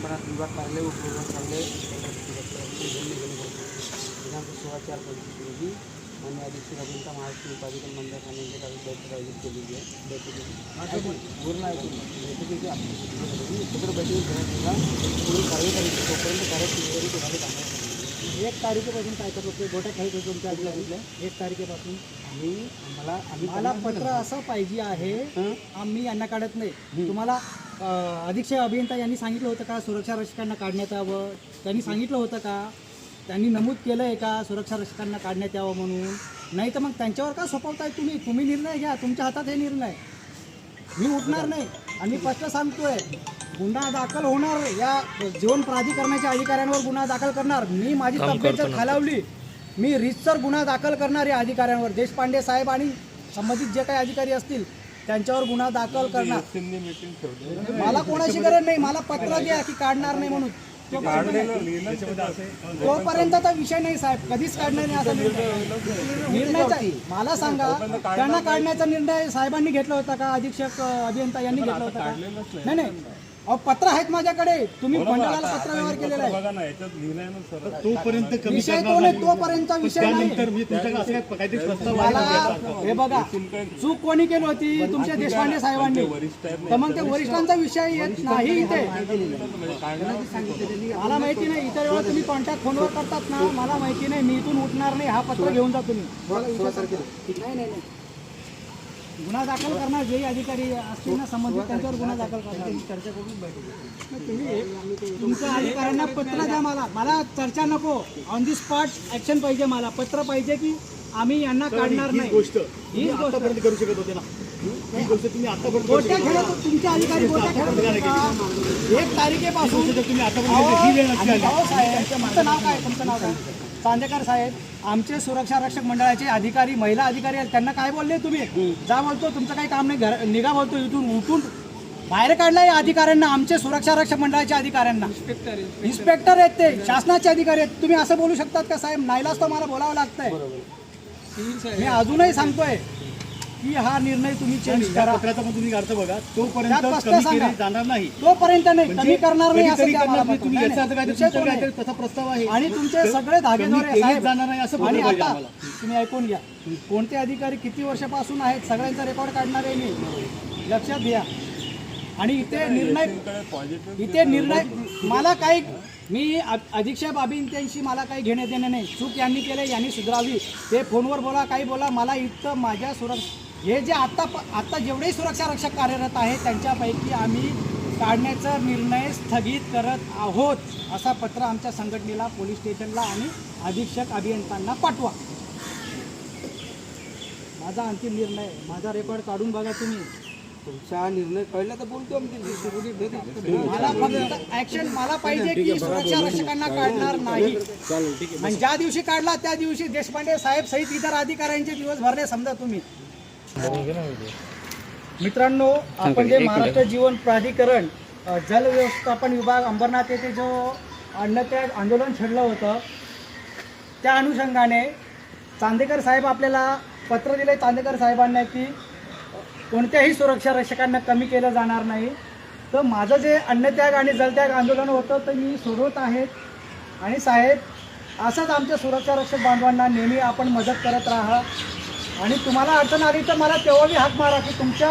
अंबरनाथ विभाग कार्यालय उपविभाग कार्यालय दिनांक सोळा चार पंचवीस रोजी मान्य अधीक्षक अभियंता महाराष्ट्र प्राधिकरण मंडळ ठाणे यांच्या काही बैठक आयोजित केलेली आहे बैठकीत पूर्ण ऐकून बैठकीची आपली सदर बैठकीत घेण्यात येणार पुढील कार्यकारी तोपर्यंत कार्यक्षेत्री तुम्हाला कामाला एक तारखेपासून काय करत होते गोट्या खेळत होते तुमच्या आजूबाजूला एक तारखेपासून आम्ही मला आम्ही मला पत्र असं पाहिजे आहे हं? आम्ही यांना काढत नाही. तुम्हाला अं, अधीक्षक अभियंता यांनी सांगितलं होतं का सुरक्षा रक्षकांना काढण्यात यावं? त्यांनी सांगितलं होतं का? त्यांनी नमूद केलं आहे का सुरक्षा रक्षकांना काढण्यात यावं म्हणून? नाही तर मग त्यांच्यावर का सोपवताय तुम्ही? तुम्ही निर्णय घ्या. तुमच्या हातात हे निर्णय. मी उठणार नाही. आणि स्पष्ट सांगतोय. गुन्हा दाखल होणार. या जीवन प्राधिकरणाच्या अधिकाऱ्यांवर गुन्हा दाखल करणार. मी माझी तब्येत जर खालावली मी रितसर गुन्हा दाखल करणार या अधिकाऱ्यांवर देशपांडे साहेब आणि संबंधित जे काही अधिकारी असतील त्यांच्यावर गुन्हा दाखल करणार. मला कोणाची गरज नाही मला पत्र द्या की काढणार नाही म्हणून. तोपर्यंतचा विषय नाही साहेब कधीच काढणार नाही असा निर्णय. निर्णयाचा मला सांगा त्यांना काढण्याचा निर्णय साहेबांनी घेतला होता का? अधीक्षक अभियंता यांनी घेतला होता का? नाही नाही. अहो पत्र आहेत माझ्याकडे. तुम्ही मंडळाला पत्र व्यवहार केलेला आहे. बघा ना याच्यात लिहिलंय ना सर तोपर्यंत कमी विषय तो नाही. तोपर्यंतचा विषय नाही. त्यानंतर मी तुमच्याकडे असं काय- काहीतरी प्रस्ताव मला हे बघा चूक कोणी केली होती? तुमच्या देशपांडे साहेबांनी. तर मग त्या वरिष्ठांचा विषय येत नाही इथे. मला माहिती नाही. इतर वेळा तुम्ही कॉन्टॅक्ट फोनवर करतात ना मला माहिती नाही. मी इथून उठणार नाही. हा पत्र घेऊन जा तुम्ही. नाही नाही नाही. गुन्हा दाखल करणार जे अधिकारी असतील ना संबंधित त्यांच्यावर गुन्हा दाखल करणार. चर्चा करून तुम्ही तुमच्या अधिकाऱ्यांना पत्र द्या मला. मला चर्चा नको. ऑन दी स्पॉट ऍक्शन पाहिजे मला. पत्र पाहिजे की आम्ही यांना काढणार नाही. गोष्ट. ही गोष्ट. करू शकत होते ना. ही गोष्ट तुम्ही आतापर्यंत करू गोट्या शकत खेळत होते होते, तुमचे अधिकारी गोट्या खेळत? एक तारखेपासून तुम्ही आतापर्यंत तुमचं नाव काय? तुमचं नाव काय? चांदेकर साहेब आमचे सुरक्षा रक्षक मंडळाचे अधिकारी महिला अधिकारी आहेत त्यांना काय बोलले तुम्ही? जा बोलतो तुमचं काही काम नाही घर निघा बोलतो इथून उठून. बाहेर काढलाय या अधिकाऱ्यांना आमचे सुरक्षा रक्षक मंडळाच्या अधिकाऱ्यांना. इन्स्पेक्टर आहेत ते. शासनाचे अधिकारी आहेत. तुम्ही असं बोलू शकतात का साहेब? नाईलाच तो मला बोलावं लागतंय. मी अजूनही सांगतोय की हा निर्णय तुम्ही चेंज करा. पत्राचा पण तुम्ही अर्थ बघा. तोपर्यंत कमी. केले जाणार नाही. तोपर्यंत नाही. कमी करणार नाही असं मला. तुम्ही. नाही, याचा अर्थ काय? नाही. तुमच्याकडे विषय तो नाही. काहीतरी तसा प्रस्ताव आहे. आणि तुमचे सगळे धागेदोरे केलीच साहेब जाणार नाही असं आणि बोललं पाहिजे आता आम्हाला. तुम्ही ऐकून घ्या. कोणते अधिकारी किती वर्षापासून आहेत? सगळ्यांचा रेकॉर्ड काढणार आहे मी. लक्षात घ्या. आणि इथे निर्णय इथे निर्णय मला काही मी अ- अधीक्षक अभियंत्यांशी मला काही घेणे देणे नाही. चूक यांनी केले यांनी सुधारावी. ते फोनवर बोला काही बोला. मला इथं माझ्या सुरक्षा हे जे आता आता जेवढे सुरक्षा रक्षक कार्यरत आहेत त्यांच्यापैकी आम्ही काढण्याचा निर्णय स्थगित करत आहोत असा पत्र आमच्या संघटनेला पोलीस स्टेशनला आणि अधीक्षक अभियंत्यांना पाठवा. माझा अंतिम निर्णय आहे. माझा रेकॉर्ड काढून बघा तुम्ही. तुमचा निर्णय कळला तर बोलतो. मला फक्त ऍक्शन मला पाहिजे की सुरक्षा रक्षकांना काढणार नाही. आणि ज्या दिवशी काढला त्या दिवशी देशपांडे साहेब सहित इतर अधिकाऱ्यांचे दिवस भरले समजा तुम्ही. मित्रांनो आपण जे महाराष्ट्र जीवन प्राधिकरण जल व्यवस्थापन विभाग अंबरनाथ येथे जो अन्नत्याग आंदोलन छेडलं होतं त्या अनुषंगाने चांदेकर साहेब आपल्याला पत्र दिले. चांदेकर साहेबांना की कोणत्याही सुरक्षा रक्षकांना कमी केलं जाणार नाही. तर माझं जे अन्नत्याग आणि जलत्याग आंदोलन होतं तर मी सोडवत आहेत आणि साहेब असंच आमच्या सुरक्षा रक्षक बांधवांना नेहमी आपण मदत करत राहा. आणि तुम्हाला अडचण आली तर मला तेव्हा बी हाक मारा की तुमच्या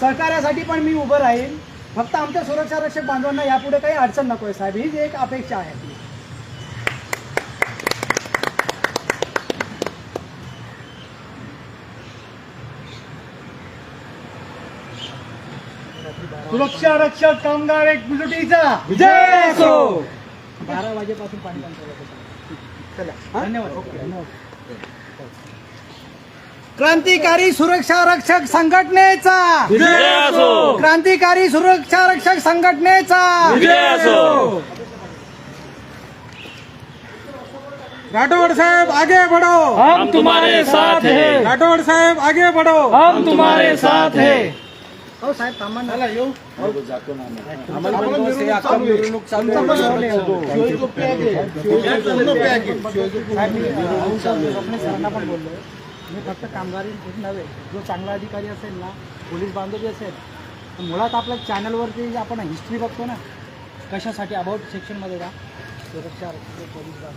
सहकार्यासाठी पण मी उभं राहील फक्त आमच्या सुरक्षा रक्षक बांधवांना यापुढे काही अडचण नको आहे साहेब. हीच एक अपेक्षा आहे. सुरक्षा रक्षक कामगार एक बुलटीचा विजय असो बारा वाजेपासून पाणी बंद. चला. धन्यवाद. ओके. धन्यवाद. क्रांतिकारी सुरक्षा रक्षक संघटनेचा. क्रांतिकारी सुरक्षा रक्षक संघटनेचा. राठोड साहेब आगे बढ़ो. हम तुम्हारे साथ हैं. राठोड साहेब आगे बढ़ो. हम तुम्हारे साथ हैं. हो साहेब थांबा ना. येऊ मी, फक्त कामगारी नव्हे. जो चांगला अधिकारी असेल ना पोलीस बांधवजी असेल तर मुळात आपल्या चॅनलवरती आपण हिस्ट्री बघतो ना. कशासाठी अबाउट सेक्शनमध्ये जा. सुरक्षा आरक्षक पोलीस